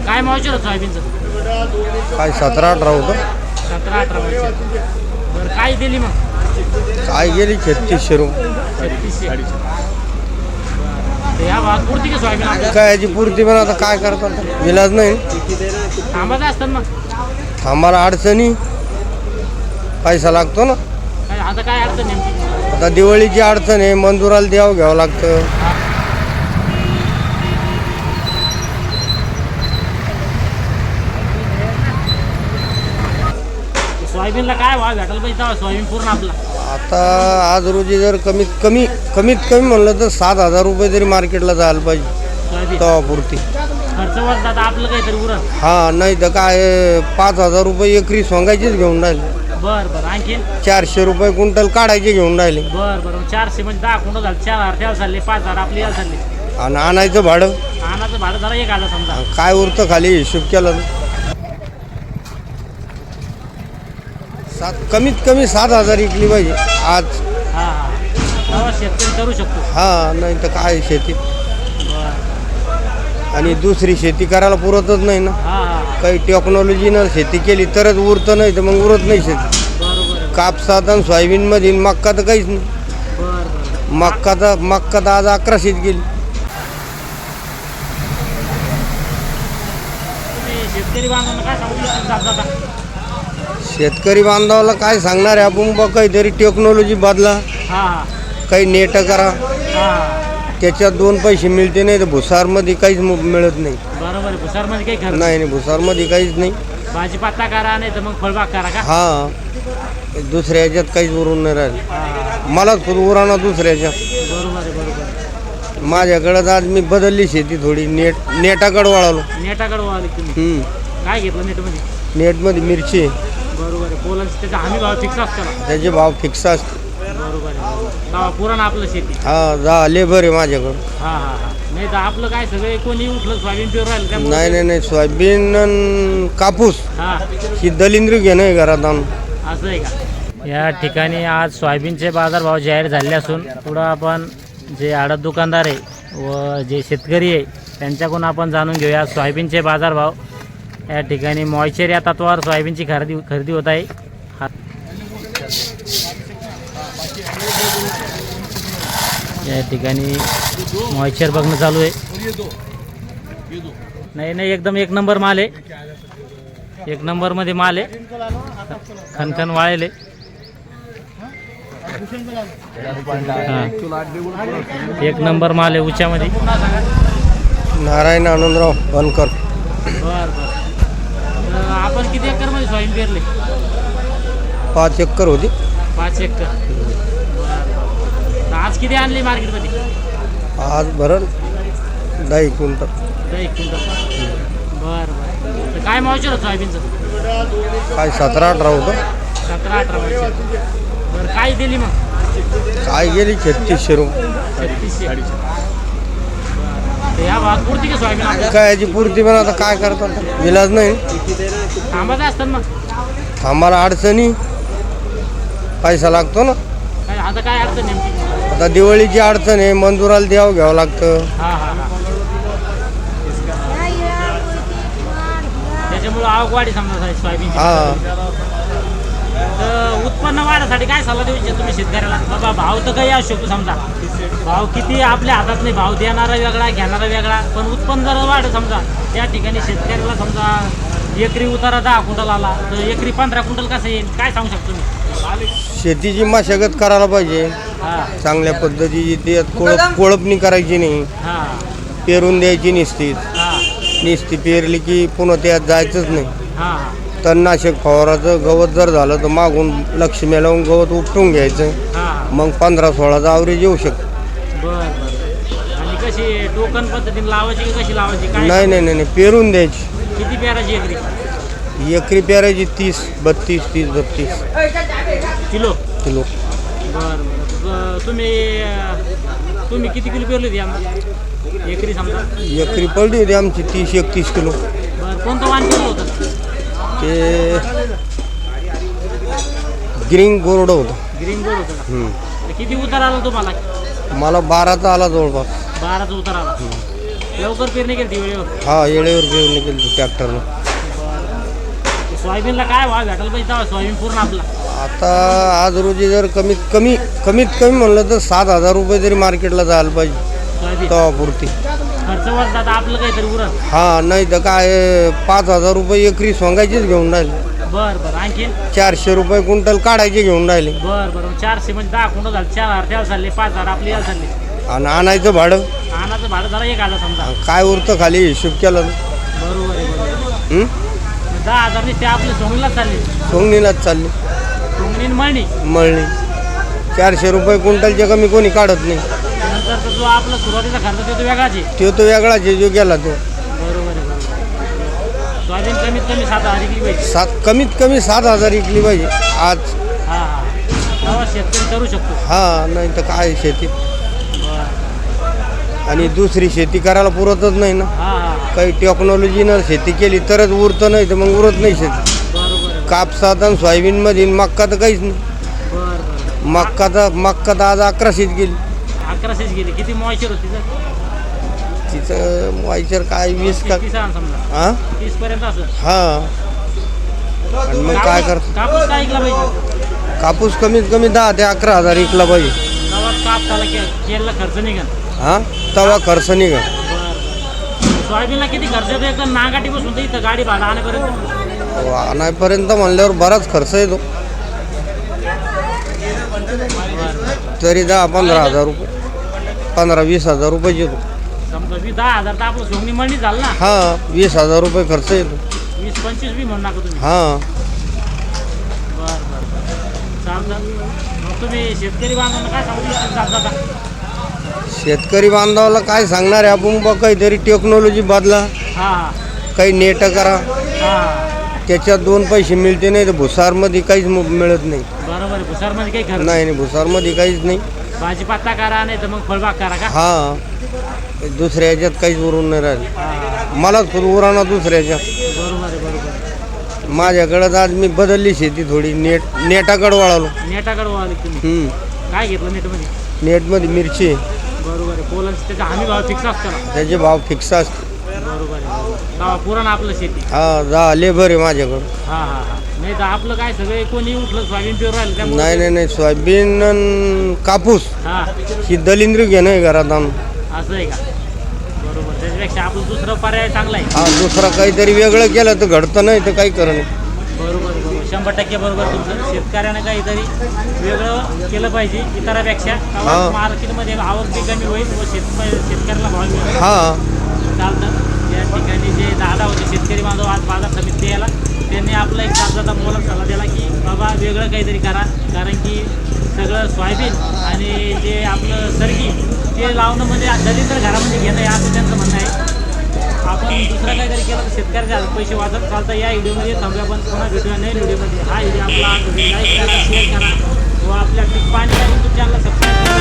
तर काय मावशीर होतं सोयाबीनचं? काय सतरा अठरा होतं. सतरा अठरा मावशीर बरं काय दिली मग? काय गेली छत्तीसशे रुपये. छत्तीसशे. तर ह्या भागात पुरती का सोयाबीन आपल्याला? काय याची पूर्ती पण आता काय करतात इलाज नाही. थांबायचं असतात मग. थांबायला अडचणी. पैसा लागतो ना. काय आता काय अडचण नेमकी? आता दिवाळीची अडचण आहे मंजुराला द्यावं घ्यावं लागतं. सोयाबीनला काय भाव भेटायला पाहिजे सोयाबीन पूर्ण आपला. आता आज रोजी जर कमीत कमी कमीत कमी म्हणलं तर सात हजार रुपये तरी मार्केटला जायला पाहिजे सोयाबीन. तेव्हा पुरती खर्च वर जाता आपलं काहीतरी उरत हा नाही तर काय पाच हजार रुपये एकरी सोंगायचीच घेऊन राहिले. बर बर आणखीन चारशे रुपये क्विंटल काढायचे घेऊन राहिले. बर बर चारशे म्हणजे दहा झाले चार हजार त्याला चालले पाच हजार आपली याला चालले. आणि आणायचं भाडं. आणाचं भाडं जरा एक आलं समजा. काय उरतं खाली हिशोब केला सात कमीत कमी सात हजार इकली पाहिजे आज. हा हा. तेव्हा शेतकरी करू शकतो. हा नाही तर काय शेती? बर. आणि दुसरी शेती करायला पुरतच नाही ना. हा हा. काही टेक्नॉलॉजीनं शेती केली तरच उरतं नाही तर मग उरत नाही शेती. बरोबर. कापसात आणि सोयाबीनमध्ये मक्का तर काहीच नाही. बर बर. मक्का तर मक्का तर आज अकराशेच गेली. तुम्ही शेतकरी बांधवांना काय सांगू जाता? शेतकरी बांधवाला काय सांगणार आहे? आपण बा काहीतरी टेक्नॉलॉजी बदला. हा. काही नेट करा. हा. त्याच्यात दोन पैसे मिळते नाही तर भुसारमध्ये काहीच मु- मिळत नाही. बरोबर आहे. भुसारमध्ये काही खर्च नाही नाही भुसारमध्ये काहीच नाही. भाजीपाता करा नाही तर मग फळबाग करा का? हा. दुसऱ्या ह्याच्यात काहीच उरून नाही राहिलं. हा. मलाच खुद उराणा दुसऱ्या ह्याच्यात. बरोबर आहे बरोबर आहे. माझ्याकडं आज मी बदलली शेती थोडी. नेट नेटाकडं वळालो. नेटाकडे तुम्ही. हम्म. काय घेतलं नेटमध्ये? नेटमध्ये मिरची. बरोबर आहे. पोलांचं त्याचा हमी भाव फिक्स असतो ना. त्याचे भाव फिक्स असते. बरोबर आहे तेव्हा पुरण आपलं शेती. हा जा लेबर आहे माझ्याकडं हा हा हा. नाही तर आपलं काय सगळे कोणी उठलं सोयाबीन पेरू राहिलं त्यामुळे नाही नाही नाही. सोयाबीन अन कापूस. हा. ही दलिंद्री घेणं आहे घरात आणून. असं आहे का? या ठिकाणी आज सोयाबीनचे बाजारभाव जाहीर झाले असून पुढं आपण जे आडत दुकानदार आहे व जे शेतकरी आहे त्यांच्याकडून आपण जाणून घेऊया सोयाबीनचे बाजारभाव. या ठिकाणी मॉइश्चर या तत्वावर सोयाबीनची खरेदी खरेदी होत आहे. हा या ठिकाणी मॉइश्चर बघणं चालू आहे. नाही नाही एकदम एक नंबर माल आहे. एक नंबरमध्ये माल आहे. खनखन वाळेले. एक नंबर माल आहे उच्यामध्ये. नारायण आनंदराव बनकर. बर बर. मध्ये सोयाबीन पेरले पाच एकर होती. पाच एकर. बरं. आज किती आणली मार्केटमध्ये? आज भरण दहा क्विंटल. दहा एक क्विंटल. बर बर. तर काय मावशीर होतं सोयाबीनचं? काय सतरा अठरा होतं. सतरा अठरा मावशीर बरं काय दिली मग? काय गेली? छत्तीसशे रुपये. छत्तीसशे बरं. तर ह्या भागात पुरती का सोयाबीन आपल्याला? काय याची पूर्ती पण आता काय करतात इलाज नाही. थांबायचं असतात मग. थांबायला अडचणी. पैसा लागतो ना. काय आता काय अडचण नेमकी? आता दिवाळीची अडचण आहे मंजुराला द्यावं घ्यावं लागतं. हा हा हा. त्याच्यामुळे वाढी समजा सोयाबीन हा. तर उत्पन्न वाढासाठी काय सल्ला देऊ इच्छिता तुम्ही शेतकऱ्याला? बाबा भाव तर काही असू शकतो समजा. भाव किती आपल्या हातात नाही भाव देणारा वेगळा घेणारा वेगळा पण उत्पन्न जर वाढ समजा त्या ठिकाणी शेतकऱ्याला समजा एकरी उतारा दहा क्विंटल आला तर एकरी पंधरा क्विंटल कसं येईल? काय सांगू शकतो तुम्ही? शेतीची मशागत करायला पाहिजे हा. चांगल्या पद्धतीची ते कोळप कोळपणी करायची नाही. हा. पेरून द्यायची निस्तीत. हा. निस्ती पेरली की पुन्हा त्यात जायचंच नाही. हा. तणनाशक फवाराचं गवत जर झालं तर मागून लक्ष मेलावून गवत उपटून घ्यायचं. हा. मग पंधरा सोळाचा आवरेज येऊ शकतो. बर बर. आणि कशी टोकन पद्धतीने लावायची की कशी लावायची? काय नाही नाही नाही नाही, पेरून द्यायची. किती पेराची एकरी? एकरी पेरायची तीस बत्तीस तीस बत्तीस. किलो? किलो. बरं बरं. ब- तुम्ही अं, तुम्ही किती किलो पेरले होती आम्हाला? एकरी समजा. एकरी पडली होती आमची तीस एकतीस किलो. बरं कोणतं वाण केलं होतं? ते ग्रीन गोरडं होतं. ग्रीन बोर्ड होतं का? हम्म. तर किती उतार आला तुम्हाला? मला बाराचा आला जवळपास. बाराचा उतार आला. लवकर पेरणी केली ती वेळेवर? हा येळेवर घेऊन निघेल ट्रॅक्टरनं. सोयाबीनला काय भाव भेटायला पाहिजे तेव्हा? सोयाबीन पूर्ण आपला. आता आज रोजी जर कमीत कमी कमीत कमी म्हणलं तर सात हजार रुपये तरी मार्केटला जायला पाहिजे. सोयाबीन. तवापुरती खर्च वर जाता आपलं काहीतरी उरत हा नाही तर काय पाच हजार रुपये एकरी सोंगायचीच घेऊन राहिले. बर बर आणखीन चारशे रुपये क्विंटल काढायचे घेऊन राहिले. बर बर चारशे म्हणजे दहा कुंड झाले चार हजार त्याला चालले पाच हजार आपली याला चालले. आणि आणायचं भाडं. आणाचं भाडं जरा एक आलं समजा. काय उरतं खाली हिशोब केला. बरोबर आहे बरोबर हं? दहा हजार ते आपले सोंगलीलाच चालले. सोंगणीलाच चालली. सोंगणी आणि मळणी. मळणी. चारशे रुपये क्विंटलचे कमी कोणी काढत नाही. तर जो आपला सुरुवातीचा खर्च तो वेगळाच आहे. तो तो वेगळाच आहे जो गेला तो. बरोबर आहे बरोबर सोयाबीन कमीत कमी सात हजार विकली पाहिजे. सात कमीत कमी सात हजार विकली पाहिजे आज. हा हा. तेव्हा शेतकरी करू शकतो. हा नाही तर काय शेती? बरं. आणि दुसरी शेती करायला पुरतच नाही ना. हा हा काही टेक्नॉलॉजीनं शेती केली तरच उरतं नाही तर मग उरत नाही शेती. बरोबर आहे कापसात आणि सोयाबीनमध्ये मक्का तर काहीच नाही. बरं बरं. मक्का तर मक्का तर आज अकराशेच गेली. अकराशेच गेली. किती मॉइश्चर होती तिचं वायचर काय वीस का? समजा. हा? तीस पर्यंत असं. हा. आणि मग काय कर कापूस काय ऐकला पाहिजे? कापूस कमीत कमी दहा ते अकरा हजार विकला पाहिजे. तेव्हा कापसाला के केला खर्च निघाल हा? तवा खर्च निघा सोयाबीनला किती खर्च येतो? एकदम नागाटी बसून तर इथं गाडी भाडं आणेपर्यंत. आणायपर्यंत म्हणल्यावर बराच खर्च येतो. तरी दहा पंधरा हजार रुपये. पंधरा वीस हजार रुपये येतो. समजा वीस दहा हजार तर आपलं सोंगणी मळणी झालं ना? हा वीस हजार रुपये खर्च येतो. वीस पंचवीस बी म्हणू नका तुम्ही. हा. बरं बरं चालतं. मग तुम्ही शेतकरी बांधवांना काय सांगू इच्छिता जाता शेतकरी बांधवाला काय सांगणार आहे? आपण बा काहीतरी टेक्नॉलॉजी बदला. हां. काही नेट करा. हां. त्याच्यात दोन पैसे मिळते नाही तर भुसारमध्ये काहीच मु- मिळत नाही. बरोबर आहे. भुसारमध्ये काही खर्च नाही नाही भुसारमध्ये काहीच नाही. भाजीपात्ता करा नाही तर मग फळबाग करा का? हा. दुसऱ्या ह्याच्यात काहीच उरून नाही राहिले. मलाच खुद उराणा बरोबर आहे बरोबर आहे. माझ्याकडं आज मी बदलली शेती थोडी नेट नेटाकडं वळालो नेटाकडे वळाले तुम्ही? हम्म. काय घेतलं नेटमध्ये? नेटमध्ये मिरची. बरोबर आहे. त्याचा हमी भाव फिक्स असतो ना? त्याचे भाव फिक्स असते. बरोबर आहे. तेव्हा पुरण आपलं शेती. हा जा लेबर आहे माझ्याकडं. हां हां हां. नाही तर आपलं काय सगळे कोणी उठलं सोयाबीन पेरू राहिलं त्यामुळे नाही नाही नाही सोयाबीन अन कापूस. हां. ही दलिंद्री घेणं आहे घरात आणून. असं आहे का? बरोबर त्याच्यापेक्षा आपलं दुसरं पर्याय चांगला आहे. हा दुसरं काहीतरी वेगळं केलं तर घडतं नाही तर काही करणं बरोबर बरोबर. शंभर टक्के बरोबर तुमचं. शेतकऱ्यानं काहीतरी वेगळं केलं पाहिजे इतरापेक्षा. हा. मार्केटमध्ये आवक बी कमी होईल व शेत शेतकऱ्याला भाव मिळेल. हा. चालतं. या ठिकाणी जे दादा होते शेतकरी बांधव आज बाजार समिती यायला. वेगळं काहीतरी करा. कारण की सगळं सोयाबीन आणि जे आपलं सरकी ते लावणं म्हणजे दरिद्र तर घरामध्ये घेणं असं त्यांचं म्हणणं आहे. आपण दुसरं काहीतरी केलं तर शेतकऱ्याचे पैसे वाचत चालतं. या व्हिडिओमध्ये थांबूया पण पुन्हा भेटूया नाही व्हिडिओमध्ये. हा व्हिडिओ आपला लाईक करा शेअर करा व आपल्या पाणी यूट्यूब चॅनलला सबस्क्राईब करा.